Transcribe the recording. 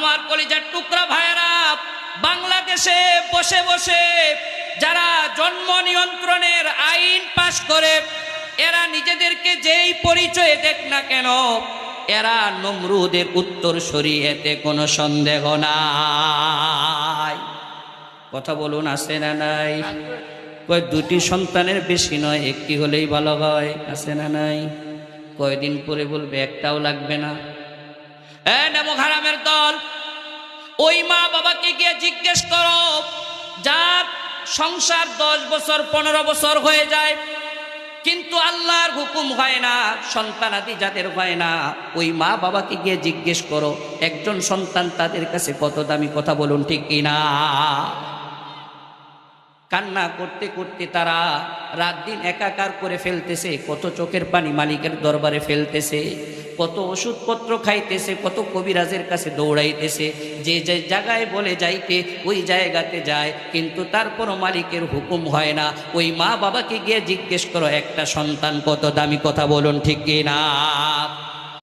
আমার কলিজার টুকরা ভাইয়েরা, বাংলাদেশে বসে বসে যারা জন্ম নিয়ন্ত্রণের আইন পাশ করে, এরা নিজেদেরকে যেই পরিচয়ে দেখ না কেন, এরা নমরুদের উত্তর সরিয়েতে কোনো সন্দেহ নাই। কথা বলুন, আছে না নাই? কয়, দুটি সন্তানের বেশি নয়, একটি হলেই ভালো হয়, আছে না নাই? কয়দিন পরে বলবে, একটাও লাগবে না। হারামের দল, ওই মা বাবাকে গিয়ে জিজ্ঞেস করো, যার সংসার দশ বছর, পনেরো বছর হয়ে যায়, কিন্তু আল্লাহর হুকুম হয় না সন্তানাদি যাদের হয় না, ওই মা বাবাকে গিয়ে জিজ্ঞেস করো, একজন সন্তান তাদের কাছে কত দামি কথা বলুন ঠিক কিনা কান্না করতে করতে তারা রাত দিন একাকার করে ফেলতেছে, কত চোখের পানি মালিকের দরবারে ফেলতেছে। কত ওষুধপত্র খাইতেছে, কত কবিরাজের কাছে দৌড়াইতেছে। যে যে জায়গায় বলে যাইতে ওই জায়গাতে যায়, কিন্তু তারপর মালিকের হুকুম হয় না। ওই মা বাবাকে গিয়ে জিজ্ঞেস করো, একটা সন্তান কত দামি কথা বলুন, ঠিক না